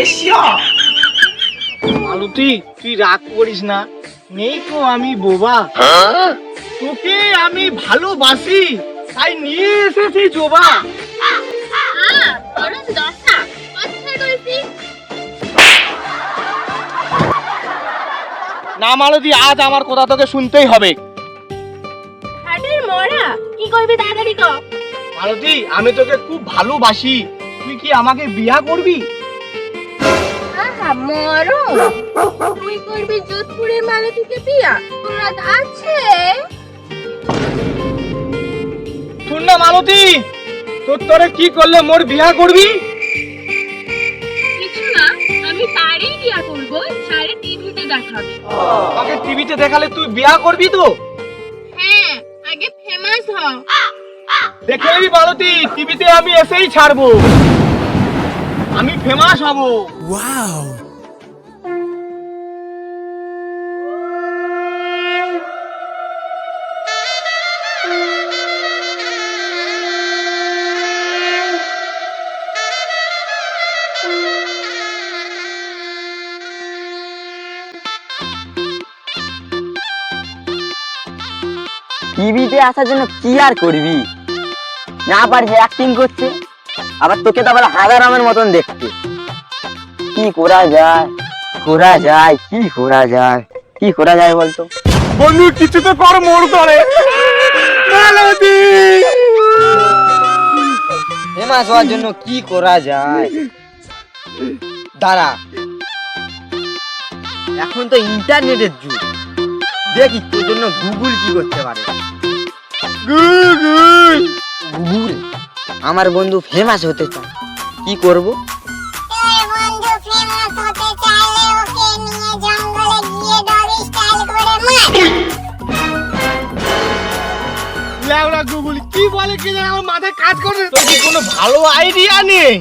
এসো। মালতী তুই রাগ করিস না। নেই তো আমি বোবা। তোকে আমি ভালোবাসি তাই নিয়ে এসেছি জোবা। আ গরম দশা কথা কইছি না মালতী আজ আমার কথা তোকে শুনতেই হবে। মরা কি করবি তাড়াতাড়ি কর মালতী আমি তোকে খুব ভালোবাসি। তুই কি আমাকে বিয়া করবি? আহা মরো তুই করবি যোধপুরের মালতীকে বিয়া? তোরা আছে? শুন না মালতী তোর তোরে কি করলে মোর বিয়া করবি? কিছু না আমি তারই বিয়া করব সারে টিভিতে দেখাবে। আমাকে টিভিতে দেখালে তুই বিয়া করবি তো? হ্যাঁ আগে ফেমাস হ। দেখে নিবি মালতী টিভিতে আমি এসেই ছাড়বো। আমি ফেমাস হব। টিভিতে আসার জন্য কি আর করবি? না পারছে অ্যাক্টিং করছে আবার তোকে তো আবার হাজারামের মতন দেখতে কি করা যায়? করা যায়? কি করা যায়? কি করা যায় বলতো? বন্ধু কিছু তো কর মোর করে ফেমাস হওয়ার জন্য কি করা যায়? দাঁড়া। এখন তো ইন্টারনেটের যুগ। দেখি তোর জন্য গুগল কি করতে পারে। গুগল। আমার বন্ধু ফেমাস হতে চায়। কি করব? তোর বন্ধু ফেমাস হতে চাইলে ওকে নিয়ে জঙ্গলে গিয়ে ডগি স্টাইল করে মার। লেওড়া গুগল কি বলে কি জানি আমার মাথায় কাজ করে তোর কি কোনো ভালো আইডিয়া নেই?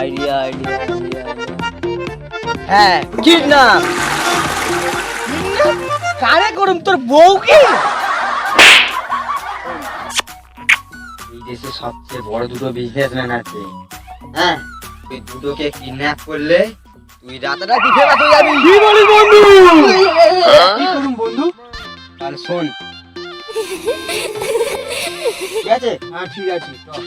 আইডিয়া আইডিয়া আইডিয়া হ্যাঁ কিডন্যাপ কারে করুম তোর বউ কি দেশে সবচেয়ে বড় দুটো বিজনেসম্যান আছে। হ্যাঁ তুই দুটোকে কিডন্যাপ করলে তুই রাতারাতি ফেমাস হয়ে যাবি। কি বলিস বন্ধু? কি করুম বন্ধু? আর শোন। ঠিক আছে? হ্যাঁ ঠিক আছে চল।